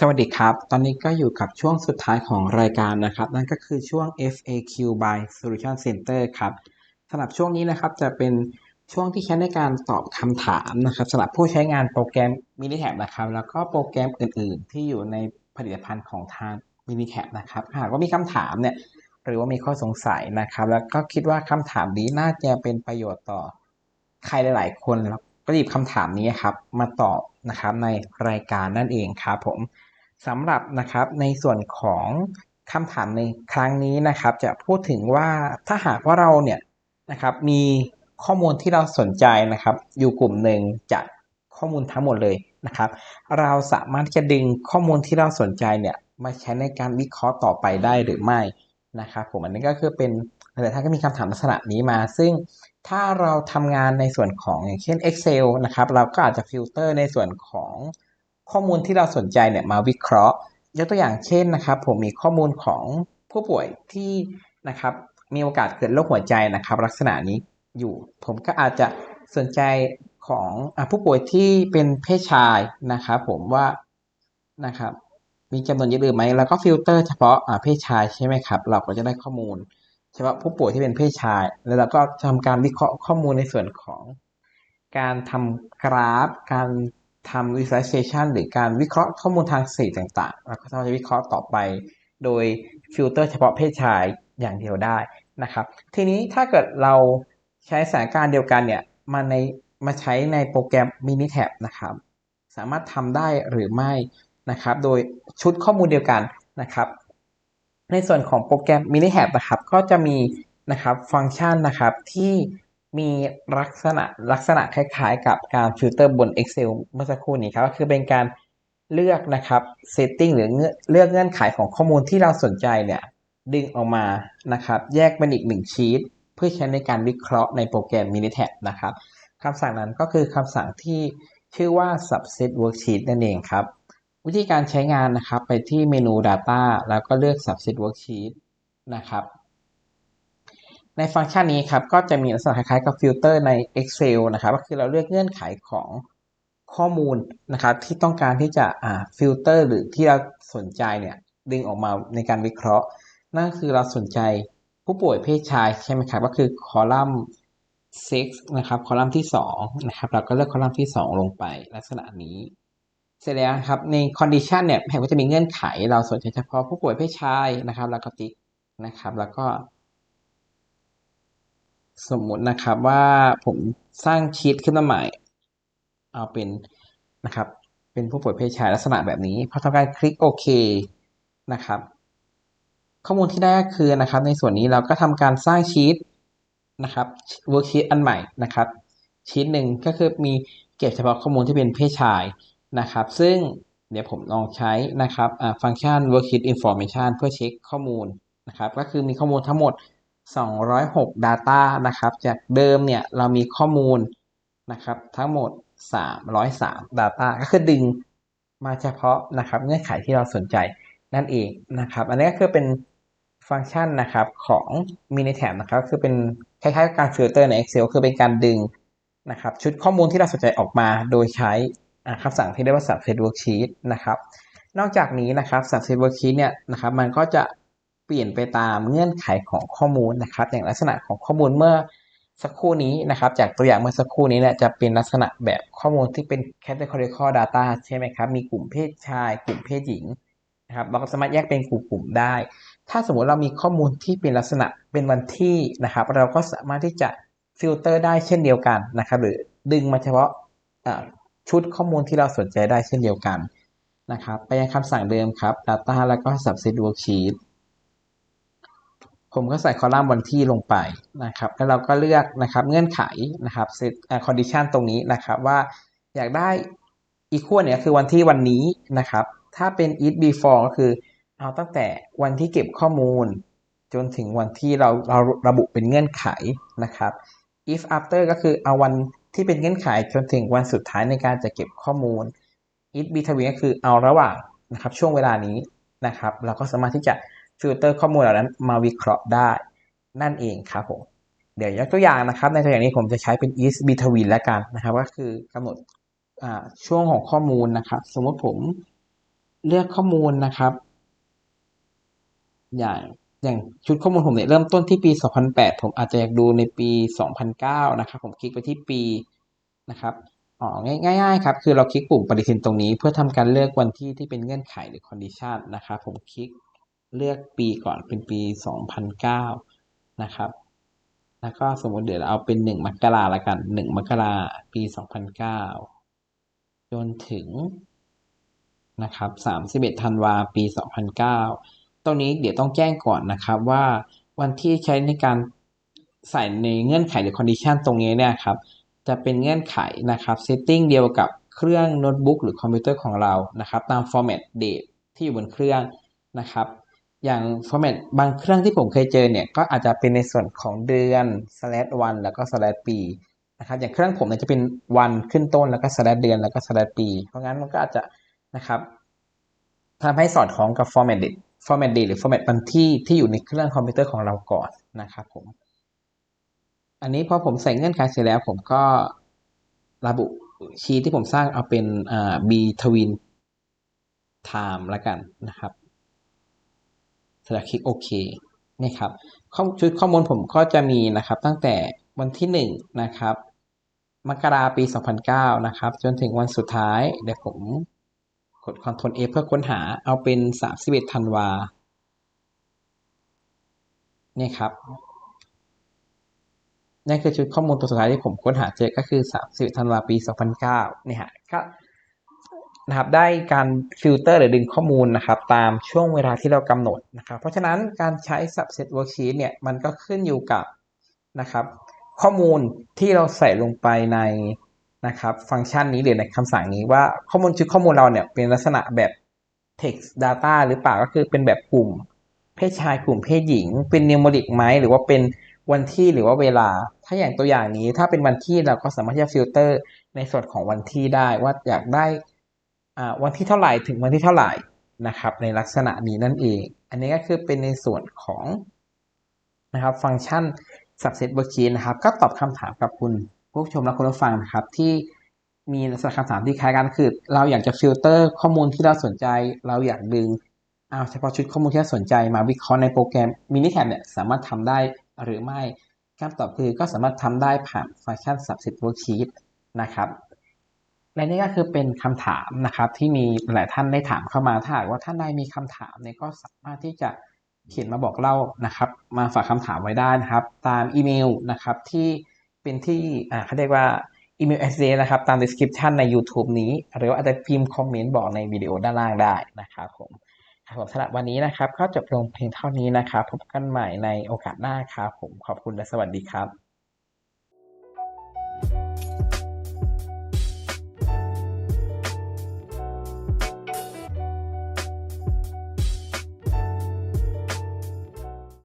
สวัสดีครับ ตอนนี้ก็อยู่กับช่วงสุดท้ายของรายการนะครับ นั่นก็คือช่วง FAQ by Solution Center ครับสำหรับช่วงนี้นะครับจะเป็นช่วงที่ใช้ในการตอบคำถามนะครับสำหรับผู้ใช้งานโปรแกรม Minitab นะครับ แล้วก็โปรแกรมอื่น ๆ ที่อยู่ในผลิตภัณฑ์ของทาง Minitab นะครับหากว่ามีคำถามเนี่ยหรือว่ามีข้อสงสัยนะครับ แล้วก็คิดว่าคำถามนี้น่าจะเป็นประโยชน์ต่อใครหลาย ๆ คนแล้วก็หยิบคำถามนี้ครับมาตอบนะครับในรายการนั่นเองครับผม สำหรับนะครับในส่วนของคำถามในครั้งนี้นะครับ จะพูดถึงว่าถ้าหากว่าเราเนี่ยนะครับมีข้อมูลที่เราสนใจนะครับ อยู่กลุ่มหนึ่งจากข้อมูลทั้งหมดเลยนะครับ เราสามารถจะดึงข้อมูลที่เราสนใจเนี่ยมาใช้ในการวิเคราะห์ต่อไปได้หรือไม่นะครับผมอันนี้ก็คือเป็นแต่ท่านก็มีคำถามลักษณะนี้มา ซึ่งถ้าเราทำงานในส่วนของอย่างเช่น Excel นะครับ เราก็อาจจะฟิลเตอร์ในส่วนของ ข้อมูลที่เราสนใจเนี่ยมาวิเคราะห์ ยกตัวอย่างเช่นนะครับ ผมมีข้อมูลของผู้ป่วยที่นะครับมีโอกาสเกิดโรคหัวใจนะครับ ลักษณะนี้อยู่ ผมก็อาจจะสนใจของอผู้ป่วยที่เป็นเพศชายนะครับผมว่านะครับมีจำนวนเยอะหรือไหมแล้วก็ฟิลเตอร์เฉพาะเพศชายใช่ไหมครับ เราก็จะได้ข้อมูลเฉพาะผู้ป่วยที่เป็นเพศชาย แล้วเราก็ทำการวิเคราะห์ข้อมูลในส่วนของ การทำกราฟ การ ทำ visualization หรือการวิเคราะห์ข้อมูลทางสื่อต่างๆ แล้วก็เราจะวิเคราะห์ต่อไป โดยฟิลเตอร์เฉพาะเพศชายอย่างเดียวได้นะครับ ทีนี้ถ้าเกิดเราใช้สถานการณ์เดียวกันเนี่ยมาในมาใช้ในโปรแกรม Minitab นะครับ สามารถทำได้หรือไม่นะครับ โดยชุดข้อมูลเดียวกันนะครับ ในส่วนของโปรแกรม Minitab นะครับ ก็จะมีนะครับฟังก์ชันนะครับที่ มีลักษณะลักษณะคล้ายๆ กับการฟิลเตอร์บน Excel เมื่อสักครู่นี้ครับก็คือเป็นการเลือกนะครับ setting หรือเลือกเงื่อนไขของข้อมูลที่เราสนใจเนี่ยดึงออกมานะครับ แยกเป็นอีกหนึ่งชีตเพื่อใช้ในการวิเคราะห์ในโปรแกรม Minitab นะครับคำสั่งนั้นก็คือคำสั่งที่ชื่อว่า subset worksheet นั่นเองครับ วิธีการใช้งานนะครับไปที่เมนู data แล้วก็เลือก subset worksheet นะครับ ในฟังก์ชันนี้ครับก็จะมีลักษณะคล้ายๆกับฟิลเตอร์ใน Excel นะครับก็คือเราเลือกเงื่อนไขของข้อมูลนะครับที่ต้องการที่จะอ่าฟิลเตอร์หรือที่เราสนใจเนี่ยดึงออกมาในการวิเคราะห์ นั่นคือเราสนใจผู้ป่วยเพศชายใช่ไหมครับก็คือคอลัมน์ sex นะครับคอลัมน์ที่2นะครับเราก็เลือกคอลัมน์ที่ 2 ลงไปลักษณะนี้ เสร็จแล้วครับใน condition เนี่ยแผนก็จะมีเงื่อนไข เราสนใจเฉพาะผู้ป่วยเพศชายนะครับแล้วก็ติ๊กนะครับแล้วก็ สมมุตินะครับว่าผมสร้างชีตขึ้นมาใหม่ เอาเป็นนะครับเป็นผู้ป่วยเพศชายลักษณะแบบนี้พอทำการคลิกโอเคนะครับ ข้อมูลที่ได้ก็คือนะครับ ในส่วนนี้เราก็ทำการสร้างชีตนะครับเวิร์กชีตอันใหม่นะครับชีตหนึ่งก็คือมีเก็บเฉพาะข้อมูลที่เป็นเพศชายนะครับ ซึ่งเดี๋ยวผมลองใช้นะครับฟังก์ชัน worksheet information เพื่อเช็คข้อมูลนะครับ ก็คือมีข้อมูลทั้งหมด 206 Data นะครับ จากเดิมเนี่ยเรามีข้อมูลนะครับทั้งหมด 303 Data ก็คือดึงมาเฉพาะนะครับเงื่อนไขที่เราสนใจนั่นเองนะครับ อันนี้ก็คือเป็นฟังก์ชันนะครับของ Minitab นะครับคือเป็นคล้ายๆกับการฟิลเตอร์ใน Excel คือเป็นการดึงนะครับชุดข้อมูลที่เราสนใจออกมาโดยใช้คำสั่งที่เรียกว่า subset worksheet นะครับ นอกจากนี้นะครับ subset worksheet เนี่ยนะครับมันก็จะ เปลี่ยนไปตามเงื่อนไขของข้อมูลนะครับ อย่างลักษณะของข้อมูลเมื่อสักครู่นี้นะครับ จากตัวอย่างเมื่อสักครู่นี้เนี่ยจะเป็นลักษณะแบบข้อมูลที่เป็น categorical data ใช่ไหมครับ มีกลุ่มเพศชาย กลุ่มเพศหญิงนะครับเราก็สามารถแยกเป็นกลุ่มๆได้ ถ้าสมมติเรามีข้อมูลที่เป็นลักษณะเป็นวันที่นะครับ เราก็สามารถที่จะฟิลเตอร์ได้เช่นเดียวกันนะครับ หรือดึงมาเฉพาะชุดข้อมูลที่เราสนใจได้เช่นเดียวกันนะครับ ไปยังคำสั่งเดิมครับ data แล้วก็ subset worksheet ผมก็ใส่คอลัมน์วันที่ลงไปนะครับ แล้วเราก็เลือกนะครับเงื่อนไขนะครับเซตคอนดิชันตรงนี้นะครับว่าอยากได้อีควเนี่ยคือวันที่วันนี้นะครับ ถ้าเป็น it before ก็คือเอาตั้งแต่วันที่เก็บข้อมูล จนถึงวันที่เราเราระบุเป็นเงื่อนไขนะครับ if after ก็คือเอาวันที่เป็นเงื่อนไขจนถึงวันสุดท้ายในการจะเก็บข้อมูล it between ก็คือเอาระหว่างนะครับช่วงเวลานี้นะครับ เราก็สามารถที่จะ ฟิลเตอร์ข้อมูลเหล่านั้นมาวิเคราะห์ได้นั่นเองครับผมเดี๋ยวยกตัวอย่างนะครับ ในตัวอย่างนี้ผมจะใช้เป็น is between แล้วกันนะครับ ก็คือกำหนดช่วงของข้อมูลนะครับ สมมติผมเลือกข้อมูลนะครับ อย่างอย่างชุดข้อมูลผมเนี่ยเริ่มต้นที่ปี 2008 ผมอาจจะอยากดูในปี 2009 นะครับ ผมคลิกไปที่ปีนะครับอ๋อง่ายๆครับ คือเราคลิกปุ่มปฏิทินตรงนี้ เพื่อทำการเลือกวันที่ที่เป็นเงื่อนไขหรือ condition นะครับ ผมคลิก เลือกปีก่อนเป็นปี 2009 นะครับ แล้วก็สมมติเดี๋ยวเอาเป็น 1 มกราละกัน 1 มกราปี 2009 จนถึงนะครับ 31 ธันวาปี 2009 ตรงนี้เดี๋ยวต้องแจ้งก่อนนะครับว่าวันที่ใช้ในการใส่ในเงื่อนไขหรือ condition ตรงนี้เนี่ยครับ จะเป็นเงื่อนไขนะครับ setting เดียวกับเครื่องโน้ตบุ๊กหรือคอมพิวเตอร์ของเรานะครับ ตาม format date ที่อยู่บนเครื่องนะครับ อย่าง format บางเครื่องที่ผมเคยเจอเนี่ยก็อาจจะเป็นในส่วนของเดือน slash วันแล้วก็ slash ปีนะครับอย่างเครื่องผมเนี่ยจะเป็นวันขึ้นต้นแล้วก็ slash เดือนแล้วก็ slash ปี เพราะงั้นมันก็อาจจะนะครับทำให้สอดคล้องกับ format date format date หรือ format วันที่ที่อยู่ในเครื่องคอมพิวเตอร์ของเราก่อนนะครับผมอันนี้พอผมใส่เงื่อนไขเสร็จแล้วผมก็ระบุชีทที่ผมสร้างเอาเป็นอ่า b twin time ละกันนะครับ เสร็จแล้วคลิกโอเคนี่ครับชุดข้อมูลผมก็จะมีนะครับตั้งแต่วันที่หนึ่งนะครับมกราปี 2009 นะครับ จนถึงวันสุดท้าย เดี๋ยวผมกด Ctrl F เพื่อค้นหาเอาเป็น 31ธันวาเนี่ยครับนี่คือชุดข้อมูลตัวสุดท้ายที่ผมค้นหาเจอก็คือ30ธันวาปี 2009เนี่ยฮะก็ นะครับได้การฟิลเตอร์หรือดึงข้อมูลนะครับตามช่วงเวลาที่เรากำหนดนะครับเพราะฉะนั้นการใช้ subset worksheet เนี่ยมันก็ขึ้นอยู่กับนะครับข้อมูลที่เราใส่ลงไปในนะครับฟังก์ชันนี้หรือในคำสั่งนี้ว่าข้อมูลชุดข้อมูลเราเนี่ยเป็นลักษณะแบบ text data หรือเปล่าก็คือเป็นแบบกลุ่ม เพศชายกลุ่มเพศหญิง เป็นนิวโมริกไหมหรือว่าเป็นวันที่หรือว่าเวลา ถ้าอย่างตัวอย่างนี้ถ้าเป็นวันที่เราก็สามารถที่จะฟิลเตอร์ในส่วนของวันที่ได้ว่าอยากได้ วันที่เท่าไหร่ถึงวันที่เท่าไหร่นะครับ ในลักษณะนี้นั่นเอง อันนี้ก็คือเป็นในส่วนของนะครับฟังก์ชัน subset worksheet นะครับ ก็ตอบคำถามกับคุณผู้ชมและคุณผู้ฟังนะครับ ที่มีลักษณะคำถามที่คล้ายกันคือ เราอยากจะฟิลเตอร์ข้อมูลที่เราสนใจ เราอยากดึงเอาเฉพาะชุดข้อมูลที่เราสนใจมาวิเคราะห์ในโปรแกรม Minitab เนี่ยสามารถทำได้หรือไม่คำตอบคือก็สามารถทำได้ผ่านฟังก์ชัน subset worksheet นะครับ และนี่ก็คือเป็นคำถามนะครับที่มีหลายท่านได้ถามเข้ามาถ้าหากว่าท่านใดมีคำถามเนี่ยก็สามารถที่จะเขียนมาบอกเล่านะครับ มาฝากคำถามไว้ได้นะครับ ตามอีเมลนะครับที่เป็นที่อ่าเขาเรียกว่าอีเมล address นะครับตาม description ใน YouTube นี้ หรือว่าอาจจะพิมพ์คอมเมนต์บอกในวิดีโอด้านล่างได้นะครับผมครับผมสำหรับวันนี้นะครับ ก็จบลงเพียงเท่านี้นะครับ พบกันใหม่ในโอกาสหน้าครับผมขอบคุณและสวัสดีครับ